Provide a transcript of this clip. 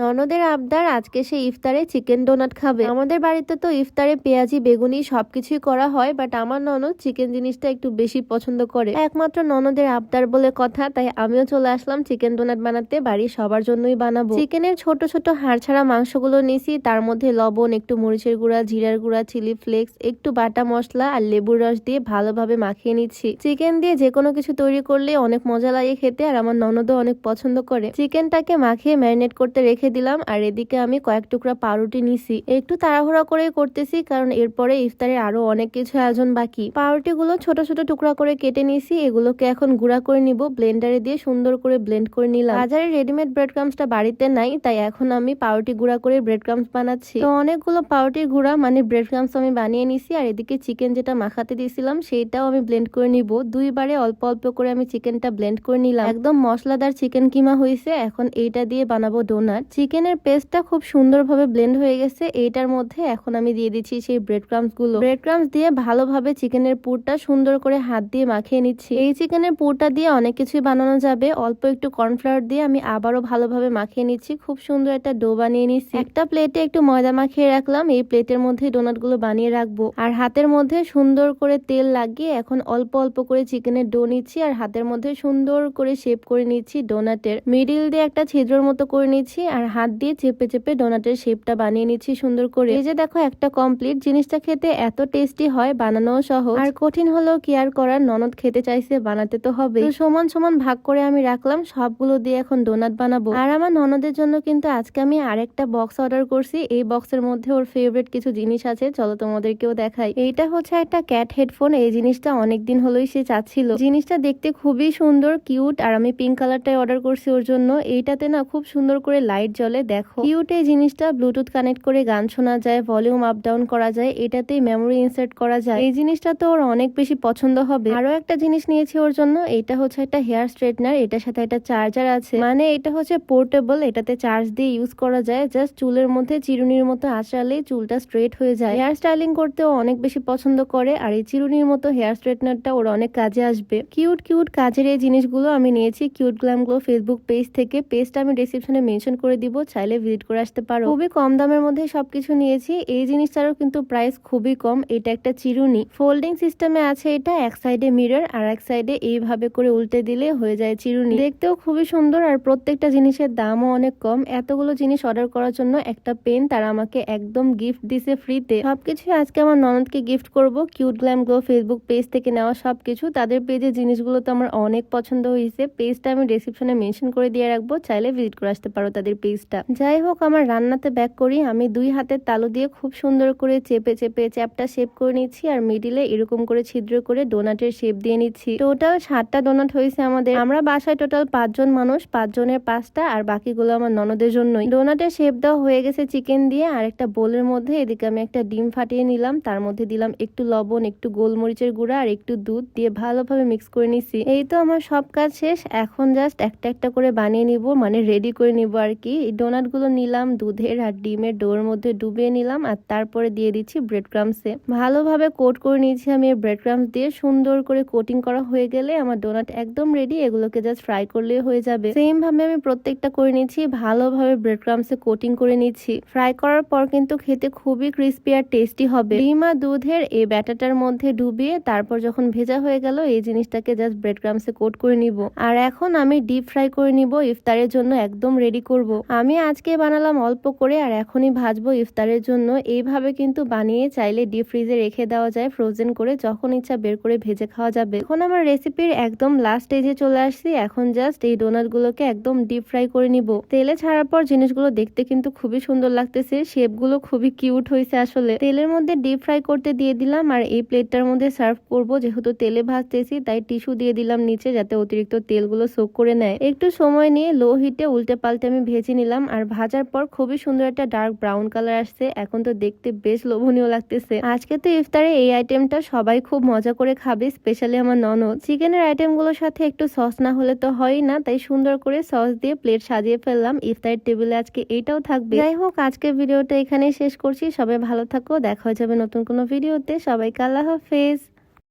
ননদের আবদার, আজকে সে ইফতারে চিকেন ডোনাট খাবে। আমাদের বাড়িতে তো ইফতারে পেঁয়াজি, বেগুনি সবকিছুই করা হয় বাট আমার ননদ চিকেন জিনিসটা একটু বেশি পছন্দ করে। একমাত্র ননদের আবদার বলে কথা, তাই আমিও চলে আসলাম চিকেন ডোনাট বানাতে, বাড়ির সবার জন্যই বানাবো। চিকেনের ছোট ছোট হাড় ছাড়া মাংসগুলো নিছি তার মধ্যে লবণ, একটু মরিচের গুঁড়া, জিরার গুঁড়া, চিলি ফ্লেক্স, একটু বাটা মশলা আর লেবুর রস দিয়ে ভালোভাবে মাখিয়ে নিচ্ছি। চিকেন দিয়ে যে কোনো কিছু তৈরি করলে অনেক মজা লাগে খেতে, আর আমার ননদও অনেক পছন্দ করে। চিকেনটাকে মাখিয়ে ম্যারিনেট করতে রেখে দিলাম আর এদিকে আমি কয়েক টুকরা পাউরুটি নিছি। একটু তাড়াহুড়া করে করতেছি কারণ এরপরে ইফতারে আরও অনেক কিছু আয়োজন বাকি। পাউরুটি গুলো ছোট ছোট টুকরা করে কেটে নিছি, এগুলোকে এখন গুঁড়া করে নিব ব্লেন্ডারে দিয়ে সুন্দর করে ব্লেন্ড করে নিলাম। বাজারে রেডিমেড ব্রেড ক্রামসটা বাড়িতে নাই, তাই এখন আমি পাউরুটি গুঁড়া করে ব্রেড ক্রামস বানাচ্ছি। তো অনেকগুলো পাউরুটির গুঁড়া মানে ব্রেড ক্রামস আমি বানিয়ে নিছি আর এদিকে চিকেন যেটা মাখাতে দিয়েছিলাম, সেইটাও আমি ব্লেন্ড করে নিব। দুইবারে অল্প অল্প করে আমি চিকেনটা ব্লেন্ড করে নিলাম। একদম মশলাদার চিকেন কিমা হয়েছে এখন এইটা দিয়ে বানাবো ডোনাট চিকেনের পেস্টটা খুব সুন্দরভাবে ব্লেন্ড হয়ে গেছে। এইটার মধ্যে এখন আমি দিয়ে দিচ্ছি সেই ব্রেড ক্রামসগুলো ব্রেড ক্রামস দিয়ে ভালোভাবে চিকেনের পুরটা সুন্দর করে হাত দিয়ে মাখিয়ে নিচ্ছি। এই চিকেনের পুরটা দিয়ে অনেক কিছুই বানানো যাবে। অল্প একটু কর্নফ্লাওয়ার দিয়ে আমি আবারও ভালোভাবে মাখিয়ে নিচ্ছি। খুব সুন্দর একটা ডো বানিয়ে নিচ্ছি। একটা প্লেটে একটু ময়দা মাখিয়ে রাখলাম। এই প্লেটের মধ্যে ডোনাটগুলো বানিয়ে রাখব। আর হাতের মধ্যে সুন্দর করে তেল লাগিয়ে এখন অল্প অল্প করে চিকেনের ডো নিচ্ছি। আর হাতের মধ্যে সুন্দর করে শেপ করে নিচ্ছি ডোনাটের মিডিল দিয়ে একটা ছিদ্রর মতো করে নিচ্ছি। আর হাত দিয়ে চেপে চেপে ডোনাটের শেপটা বানিয়ে নিচ্ছি সুন্দর করে। এই যে দেখো, একটা কমপ্লিট জিনিসটা খেতে এত টেস্টি হয়, বানানোও সহজ। আর কঠিন হলেও কেয়ার করার? ননদ খেতে চাইছে, বানাতে তো হবে। সমান সমান ভাগ করে আমি রাখলাম, সবগুলো দিয়ে এখন ডোনাট বানাবো। আর আমার ননদের জন্য কিন্তু আজকে আমি আরেকটা বক্স অর্ডার করছি। এই বক্সের মধ্যে ওর ফেভারিট কিছু জিনিস আছে, চলো তোমাদেরকেও দেখাই। এইটা হচ্ছে একটা ক্যাট হেডফোন এই জিনিসটা অনেকদিন হলোই সে চাচ্ছিল। জিনিসটা দেখতে খুবই সুন্দর কিউট আর আমি পিঙ্ক কালারটাই অর্ডার করছি ওর জন্য। এইটাতে না খুব সুন্দর করে লাইট জ্বলে দেখো। কিউট জিনিসটা ব্লুটুথ কানেক্ট করে গান শোনা যায় ভলিউম আপ ডাউন করা যায়, এটাতেই মেমোরি ইনসার্ট করা যায়। এই জিনিসটা তো ওর অনেক বেশি পছন্দ হবে। আরও একটা জিনিস নিয়েছি ওর জন্য, এটা হচ্ছে একটা হেয়ার স্ট্রেটনার এটার সাথে একটা চার্জার আছে। মানে এটা হচ্ছে পোর্টেবল এটাতে চার্জ দিয়ে ইউজ করা যায় জাস্ট চুলের মধ্যে, চিরুনির মতো আঁচড়ালেই চুলটা স্ট্রেট হয়ে যায়। হেয়ার স্টাইলিং করতেও অনেক বেশি পছন্দ করে, আর এই চিরুনির মতো হেয়ার স্ট্রেটনারটা ওর অনেক কাজে আসবে। কিউট কিউট কাজের এই জিনিসগুলো আমি নিয়েছি cute glam glow Facebook page থেকে। পেজটা আমি ডিসক্রিপশনে মেনশন করে দিব, চাইলে ভিজিট করে আসতে পারো। খুবই কম দামের মধ্যে সবকিছু নিয়েছি। এই জিনিসটারও কিন্তু প্রাইস খুবই কম। এটা একটা চিরুনি। ফোল্ডিং সিস্টেমে আছে এটা, এক সাইডে মিরর আর এক সাইডে এইভাবে করে উল্টে দিলে হয়ে যায় চিরুনি। দেখতেও খুবই সুন্দর, আর প্রত্যেকটা জিনিসের দামও অনেক কম। এতগুলো জিনিস অর্ডার করার জন্য একটা পেন তারা আমাকে একদম গিফট দিছে ফ্রিতে সবকিছুই আজকে আমার ননদকে গিফট করব। Cute glam glow Facebook page থেকে নেওয়া সবকিছু। তাদের পেজে জিনিসগুলো তো আমার অনেক পছন্দ হয়েছে। পেজটা আমি ডিসক্রিপশনে মেনশন করে দিয়ে রাখব। চাইলে ভিজিট করে আসতে পারো তাদের পেজটা যাই হোক, আমার রান্নাতে ব্যাক করি। আমি দুই হাতের তালু দিয়ে খুব সুন্দর করে চেপে চেপে, চ্যাপটা শেপ করে নিচ্ছি আর মিডিলে এরকম করে ছিদ্র করে ডোনাটের শেপ দিয়ে নিচ্ছি। টোটাল সাতটা ডোনাট হয়েছে আমাদের। আমরা বাসায় টোটাল পাঁচজন মানুষ, পাঁচজনের পাঁচটা আর বাকিগুলো আমার ননদের জন্যই। ডোনাটের শেপ দেওয়া হয়ে গেছে চিকেন দিয়ে আর একটা বোলের মধ্যে। এদিকে আমি একটা ডিম ফাটিয়ে নিলাম। তার মধ্যে দিলাম একটু লবণ, একটু গোলমরিচের গুঁড়া আর একটু দুধ দিয়ে ভালোভাবে মিক্স করে নিছি এই তো আমার সব কাজ শেষ। এখন জাস্ট একটা একটা করে বানিয়ে নিব মানে রেডি করে নিব আর কি। এই ডোনাটগুলো নিলাম, দুধের আর ডিমের ডোর মধ্যে ডুবিয়ে নিলাম আর তারপরে দিয়ে দিচ্ছি ব্রেড ক্রামসে ভালোভাবে কোট করে নিয়েছি আমি ব্রেড ক্রামস দিয়ে। সুন্দর করে কোটিং করা হয়ে গেলে আমার ডোনাট একদম রেডি এগুলোকে জাস্ট ফ্রাই করলেই হয়ে যাবে। সেম ভাবে আমি প্রত্যেকটা করে নিচ্ছি ভালোভাবে ব্রেড ক্রামসে কোটিং করে নিচ্ছি। ফ্রাই করার পর কিন্তু খেতে খুবই ক্রিস্পি আর টেস্টি হবে। ডিম আর দুধের এই ব্যাটাটার মধ্যে ডুবিয়ে তারপর যখন ভেজা হয়ে গেল, এই জিনিসটাকে জাস্ট ব্রেড ক্রামসে কোট করে নিব। আর এখন আমি ডিপ ফ্রাই করে নিব, ইফতারের জন্য একদম রেডি করব। আমি আজকে বানালাম অল্প করে আর এখনই ভাজবো ইফতারের জন্য। এইভাবে কিন্তু বানিয়ে চাইলে ডিপ ফ্রিজে রেখে দেওয়া যায় ফ্রোজেন করে যখন ইচ্ছা বের করে ভেজে খাওয়া যাবে। এখন আমার রেসিপির একদম লাস্ট স্টেজে চলে আসছি। এখন জাস্ট এই ডোনাট গুলোকে একদম ডিপ ফ্রাই করে নিব। তেলে ছাড়ার পর জিনিসগুলো দেখতে কিন্তু খুবই সুন্দর লাগতেছে। শেপগুলো খুবই কিউট হয়েছে আসলে। তেলের মধ্যে ডিপ ফ্রাই করতে দিয়ে দিলাম আর এই প্লেটটার মধ্যে সার্ভ করব। যেহেতু তেলে ভাজতেছি, তাই টিস্যু দিয়ে দিলাম নিচে যাতে অতিরিক্ত তেলগুলো সোক করে নেয়। একটু সময় নিয়ে লো হিটে উল্টে পাল্টে আমি ভেজে নিলাম আর ভাজার পর খুবই সুন্দর একটা ডার্ক ব্রাউন কালার আসছে। এখন তো দেখতে বেশ লোভনীয় লাগতেছে। আজকে তো ইফতারে এই আইটেমটা সবাই খুব মজা করে খাবে স্পেশালি আমার ননদ। চিকেনের আইটেমগুলোর সাথে একটু সস না হলে তো হয় না, তাই সুন্দর করে সস দিয়ে প্লেট সাজিয়ে ফেললাম। ইফতারের টেবিলে আজকে এটাও থাকবে। যাই হোক, আজকের ভিডিওটা এখানেই শেষ করছি। সবাই ভালো থাকো, দেখা হয়ে যাবে নতুন কোনো ভিডিওতে সবাইকে আল্লাহ হাফেজ।